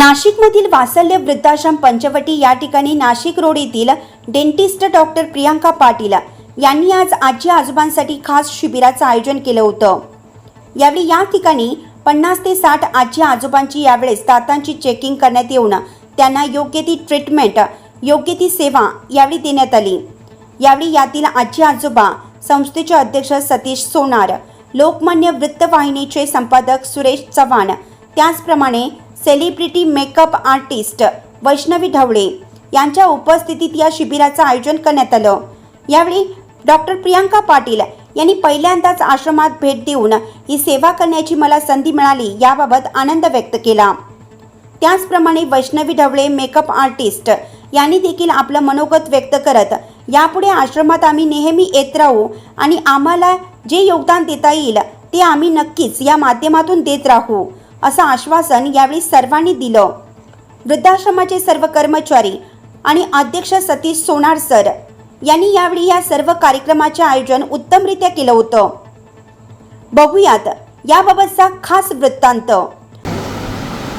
नाशिकमधील वासल्य वृद्धाश्रम पंचवटी या ठिकाणी नाशिक रोड येथील डेंटिस्ट डॉक्टर प्रियांका पाटील यांनी आज आजी आजोबांसाठी खास शिबिराचं आयोजन केलं होतं. यावेळी या ठिकाणी पन्नास ते साठ आजी आजोबांची यावेळेस दातांची चेकिंग करण्यात येऊन त्यांना योग्य ती ट्रीटमेंट योग्य ती सेवा यावेळी देण्यात आली. यावेळी यातील आजी आजोबा संस्थेचे अध्यक्ष सतीश सोनार लोकमान्य वृत्तवाहिनीचे संपादक सुरेश चव्हाण त्याचप्रमाणे celebrity makeup artist Vaishnavi Dhawale यांच्या उपस्थितीत या शिबिराचं आयोजन करण्यात आलं. यावेळी डॉक्टर प्रियांका पाटील यांनी पहिल्यांदाच आश्रमात भेट देऊन ही सेवा करण्याची मला संधी मिळाली याबाबत आनंद व्यक्त केला. त्याचप्रमाणे वैष्णवी ढवळे मेकअप आर्टिस्ट यांनी देखील आपलं मनोगत व्यक्त करत यापुढे आश्रमात आम्ही नेहमी येत राहू आणि आम्हाला जे योगदान देता येईल ते आम्ही नक्कीच या माध्यमातून देत राहू. असं आश्वासन यावेळी सर्वांनी दिलं. वृद्धाश्रमाचे सर्व कर्मचारी आणि अध्यक्ष सतीश सोनार सर यांनी यावेळी या सर्व कार्यक्रमाचे आयोजन उत्तमरित्या केलं होतं. बघूयात याबाबतचा खास वृत्तांत.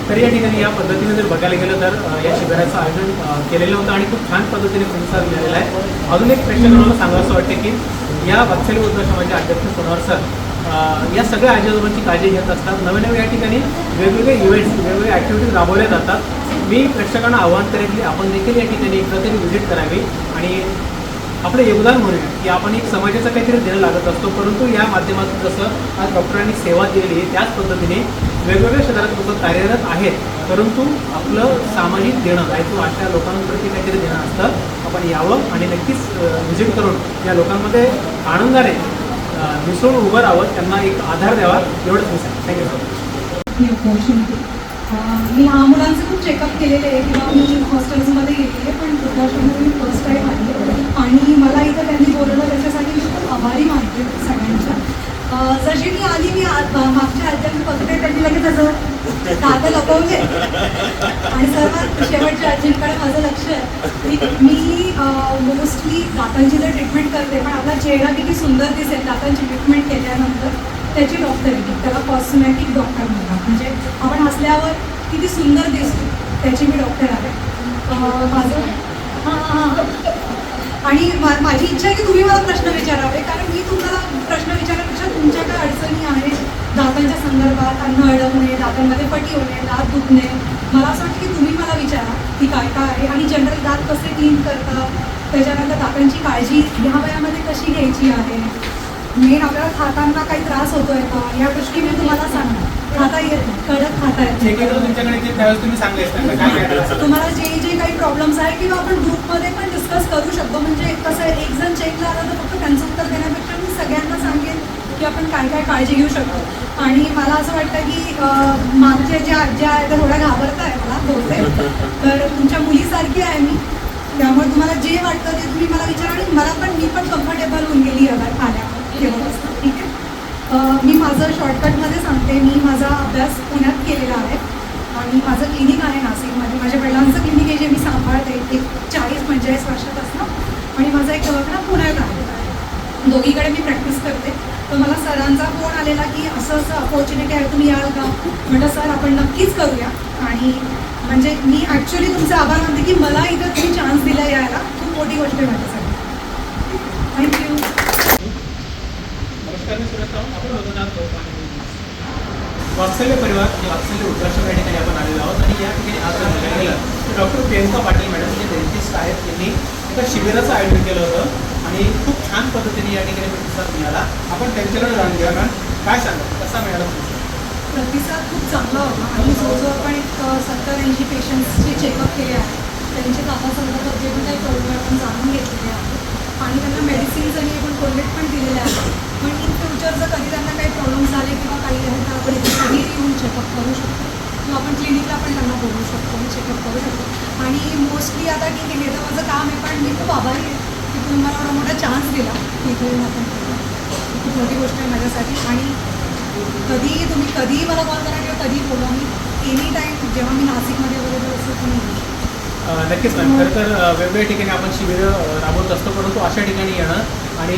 तर या ठिकाणी या पद्धतीने जर बघायला गेलं तर या शिबिराचं आयोजन केलेलं होतं आणि खूप छान पद्धतीने प्रतिसाद मिळालेला आहे. अजून एक प्रेक्षकांना सांगावं असं वाटतं की या वात्सल्य वृद्धाश्रमाचे अध्यक्ष सोनार सर या सगळ्या आजीआजोबांची काळजी घेत असतात. नवे नवे या ठिकाणी वेगवेगळे इव्हेंट्स वेगवेगळ्या ॲक्टिव्हिटीज राबवल्या जातात. मी प्रेक्षकांना आव्हान करेन की आपण देखील या ठिकाणी एकदा तरी व्हिजिट करावी आणि आपलं योगदान म्हणूया की आपण एक समाजाचं काहीतरी देणं लागत असतो. परंतु या माध्यमातून जसं आज डॉक्टरांनी सेवा दिलेली आहे त्याच पद्धतीने वेगवेगळ्या क्षेत्रात लोक कार्यरत आहेत. परंतु आपलं सामाजिक देणं आहे तो अशा लोकांप्रती काहीतरी देणं असतं. आपण यावं आणि नक्कीच व्हिजिट करून या लोकांमध्ये आनंदाने मिसळून उभं राहावं त्यांना एक आधार द्यावा एवढंच मी सांगेन. थँक्यू सर मी लहान मुलांचे खूप चेकअप केलेले आहे किंवा मी हॉस्टेल्समध्ये गेले आहे पण वृद्धाश्रममध्ये मी फर्स्ट टाईम आली आणि मला इथं त्यांनी बोलवलं त्याच्यासाठी मी खूप आभारी मानते सगळ्यांच्या. जशी मी आली मी मागच्या आज्यांनी बघते त्यांनी लगेच असं दादा लपवले आणि सर्वात शेवटच्या आजींकडे माझं लक्ष आहे. मी मी मोस्टली दातांची जर ट्रीटमेंट करते पण आपला चेहरा किती सुंदर दिसेल दातांची ट्रीटमेंट केल्यानंतर त्याची डॉक्टर येते त्याला कॉस्मॅटिक डॉक्टर म्हणतात. म्हणजे आपण हसल्यावर किती सुंदर दिसतो त्याची मी डॉक्टर आहे. माझं हां हां आणि माझी इच्छा आहे की तुम्ही मला प्रश्न विचारावे कारण मी तुम्हाला प्रश्न विचारण्यापेक्षा तुमच्या काय अडचणी दातांच्या संदर्भात अन्न अडवणे दातांमध्ये फटी होणे दात दुखणे मला असं वाटतं की तुम्ही मला विचारा की काय काय आहे आणि जनरल दात कसे क्लीन करतात त्याच्यानंतर दातांची काळजी ह्या वयामध्ये कशी घ्यायची आहे? मेन आपल्याला खाताना काही त्रास होतोय का? या गोष्टी मी तुम्हाला सांगणार. खाता येत कडक खाता येत? तुम्हाला जे जे काही प्रॉब्लेम्स आहे किंवा आपण ग्रुपमध्ये पण डिस्कस करू शकतो. म्हणजे कसं आहे एक जण चेक झाला तर फक्त त्यांचं उत्तर देण्यापेक्षा मी सगळ्यांना सांगेन की आपण काय काय काळजी घेऊ शकतो. आणि मला असं वाटतं की मागच्या ज्या आज्या आहेत त्या थोड्या घाबरत आहे मला बोलते तर तुमच्या मुलीसारखी आहे मी. त्यामुळे तुम्हाला जे वाटतं ते तुम्ही मला विचारा आणि मला पण मी पण कम्फर्टेबल होऊन गेली आल्या आल्या तेव्हापासून ठीक आहे? मी माझं शॉर्टकटमध्ये सांगते. मी माझा अभ्यास पुण्यात केलेला आहे. आणि माझं क्लिनिक आहे नाशिकमध्ये. माझ्या वडिलांचं क्लिनिक आहे जे मी सांभाळते. एक चाळीस पंचेचाळीस वर्षापासून आणि माझा एक दवाखाना पुण्यात आहे. दोघीकडे मी प्रॅक्टिस सरांचा फोन आलेला की असं असं अपॉर्च्युनिटी आहे तुम्ही याल का? म्हटलं सर आपण नक्कीच करूया. आणि म्हणजे मी ॲक्च्युली तुमचा आभार मानते की मला इथं तुम्ही चान्स दिला यायला. खूप मोठी गोष्ट आहे माझ्यासाठी. थँक्यू वात्सल्य परिवार हे वात्सल्य वृद्धाश्रम या ठिकाणी आपण आलेलो आहोत आणि या ठिकाणी आज जर बघायला गेलं तर डॉक्टर प्रियंका पाटील मॅडम जे डेंटिस्ट आहेत त्यांनी एका शिबिराचं आयोजन केलं होतं. आणि खूप छान पद्धतीने या ठिकाणी प्रतिसाद मिळाला. आपण त्यांच्याकडे जाणून घ्या मॅम काय सांगा कसा मिळाला प्रतिसाद? खूप चांगला होता. आणि जवळजवळ आपण एक सत्तर ऐंशी पेशंट्सचे चेकअप केले आहे त्यांचे दातासंदर्भात जे पण काही प्रॉब्लेम आपण जाणून घेतलेले आहेत. आणि त्यांना मेडिसिन्स आणि आपण कोल्डेट पण दिलेले आहेत. पण इन फ्युचर जर कधी त्यांना काही प्रॉब्लेम झाले किंवा काही आहे तर आपण इथे कधी येऊन चेकअप करू शकतो. किंवा आपण क्लिनिकला पण त्यांना बोलू शकतो आणि चेकअप करू शकतो. आणि मोस्टली आता ठीक आहे तर माझं काम आहे पण मी खूप आभारी आहे. तुम्ही मला एवढा मोठा चान्स दिला की येऊन आपण. खूप मोठी गोष्ट आहे माझ्यासाठी आणि कधी तुम्ही कधीही मला कॉल करा किंवा कधीही बोला मी एनी टाईम जेव्हा मी नाशिकमध्ये अवेलेबल असतो तुम्ही नक्कीच मॅम खरं तर वेगवेगळ्या ठिकाणी आपण शिबिरं राबवत असतो परंतु अशा ठिकाणी येणं आणि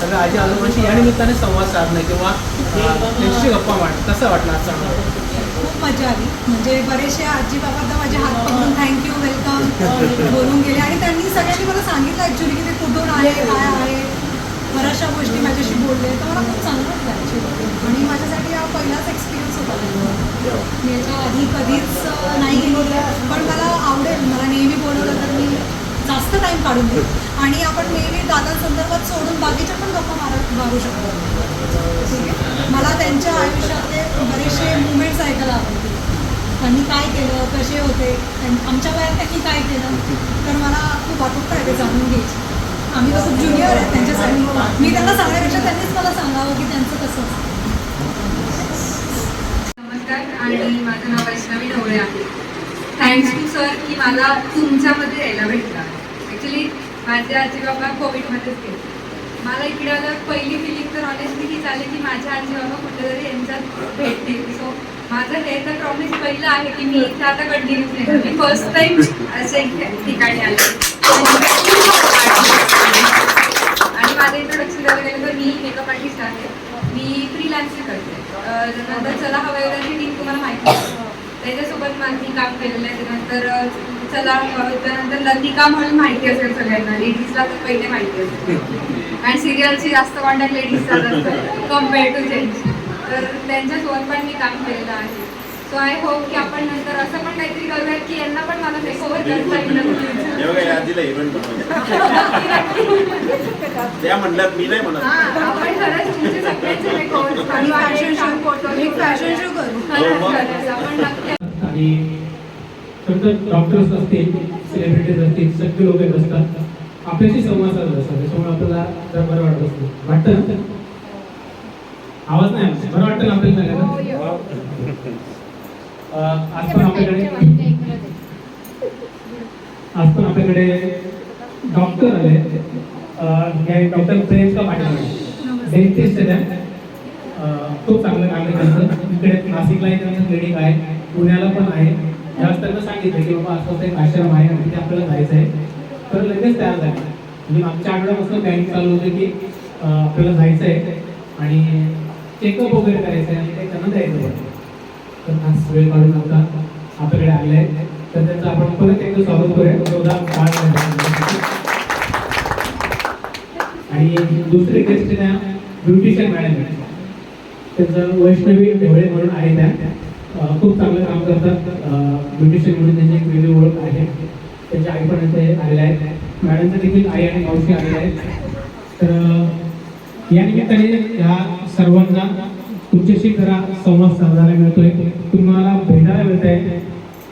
सगळ्या आजी आजोबांशी या निमित्ताने संवाद साधणं किंवा अ, त्यांच्याशी गप्पा मारणं कसं वाटलं आजचा अनुभव? खूप मजा आली म्हणजे बरेचसे आजी बाबा तर माझे हात बोलून गेले. आणि त्यांनी सगळ्यांनी मला सांगितलं ॲक्च्युली की ते कुठून आहे काय आहे? बऱ्याचशा गोष्टी माझ्याशी बोलले. तर मला खूप चांगलं वाटलं ॲक्च्युली आणि माझ्यासाठी हा पहिलाच एक्सपिरियन्स होता मी याच्या आधी कधीच नाही पण मला आवडेल. मला नेहमी बोलवलं तर मी जास्त टाईम काढून देईन आणि आपण नेहमी दादांसंदर्भात सोडून बाकीच्या पण गप्पा मार मारू शकतो. ठीक आहे? मला त्यांच्या आयुष्यातले बरेचसे मुवमेंट्स ऐकायला आवडतील. त्यांनी काय केलं कसे होते आमच्या वयात त्यांनी काय केलं तर मला खूप आतुरता आहे ते जाणून घ्यायची. आम्ही तर खूप ज्युनियर आहे त्यांच्यासाठी. मी त्यांना सांगण्यापेक्षा त्यांनीच मला सांगावं की त्यांचं कसं असतं. नमस्कार आणि माझं नाव वैष्णवी ढवळे आहे. थँक्स टू सर की मला तुमच्यामध्ये यायला भेटला. ॲक्च्युली माझे आजी बाबा कोविडमध्येच गेले. मला इकडे आलं पहिली फिलिंग तर ऑनेस्टली हीच आली की माझ्या आजी बाबा कुठेतरी यांच्यात भेटतील. सो माझं हे तर प्रॉमिस पहिलं आहे की मी इथे आता कंटिन्यू मी फर्स्ट टाइम असे ठिकाणी आले. आणि माझं इंट्रोडक्शन द्यायला गेलं तर मी मेकअप आर्टिस्ट आहे. मी फ्रीलान्सिंग करते. नंतर त्यानंतर चला हवं एवढ्याची टीम तुम्हाला माहिती आहे. त्याच्यासोबत माझी मी काम केलेलं आहे. त्यानंतर चला त्यानंतर लतिका म्हणून माहिती असेल सगळ्यांना लेडीजला तर पहिले माहिती असेल. आणि सिरियलची जास्त कॉन्टॅक्ट लेडीजचा असतं कंपेअर टू जेंट्स तर त्यांच्यासोबत पण मी काम केलेलं आहे. सो आय होप की आपण नंतर असं पण काहीतरी करूयात की यांना पण मला हे त्या म्हणल्यात मी नाही म्हणत. हां, आपण खरंच तुमचे सगळ्यांचे मेकओव्हर आणि fashion show- एक fashion show करू. खरंच खरंच. आपण नक्की समजा डॉक्टर्स असतील सेलिब्रिटीज असतील सगळे लोक येत असतात. आपल्याशी संवाद साधत असतात. त्याच्यामुळे आपल्याला जरा बरं वाटत असतं. वाटतं? ना आवाज नाही आला. बरं वाटतं ना आपल्याला सगळ्यांना? अं, आज पण आपल्याकडे आज पण आपल्याकडे डॉक्टर आले. अं, हे डॉक्टर पाटील? डेंटिस्ट आहेत त्या. अं, खूप चांगलं काम आहे त्यांचं. इकडे नाशिकला एक क्लिनिक आहे. पुण्याला पण आहे. जास्त त्यांना सांगितलं की बाबा असं एक आश्रम आहे आणि तिथे आपल्याला जायचं आहे. तर लगेच तयार झाले. म्हणजे मागच्या आठवड्यापासून प्लॅनिंग चालू होते की आपल्याला जायचं आहे आणि चेकअप वगैरे करायचं आहे आणि ते त्यांना द्यायचं आहे. तर खास वेळ काढून आता आपल्याकडे आले आहे. तर त्यांचं आपण परत एकदा स्वागत करूया. आणि दुसरे गेस्ट त्या ब्युटिशियन मॅडम त्यांचं वैष्णवी ढवळे म्हणून आहे त्या. खूप चांगलं काम करतात. ब्युटिशियन म्हणून त्यांची एक वेगळी ओळख आहे. त्यांच्या आई पण इथे आलेल्या आहेत. मॅडमचं देखील आई आणि मावशी आलेल्या आहेत. तर या निमित्ताने ह्या सर्वांना तुमच्याशी जरा संवाद साधायला मिळतोय. तुम्हाला भेटायला मिळत आहे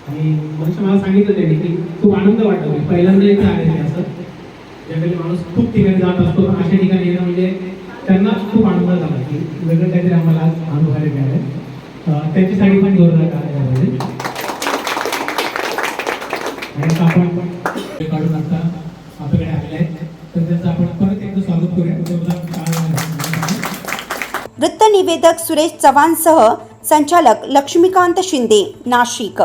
आणि मनुष्य मला सांगितलं त्याने की खूप आनंद वाटतो. पहिल्यांदा इथं आलेले असं. ज्याकडे माणूस खूप ठिकाणी जात असतो अशा ठिकाणी येणं म्हणजे त्यांना खूप आनंद झाला की वेगळं काहीतरी आम्हाला आज अनुभवायला मिळालं त्याच्यासाठी पण जोरदार कार्य झाले आणि आपण वेळ काढून आता आपल्याकडे आलेले आहेत. तर त्याचं आपण परत एकदा स्वागत करूया. जोरदार टाळ्या वाजवा. वृत्तनिवेदक सुरेश चव्हाणसह संचालक लक्ष्मीकांत शिंदे नाशिक.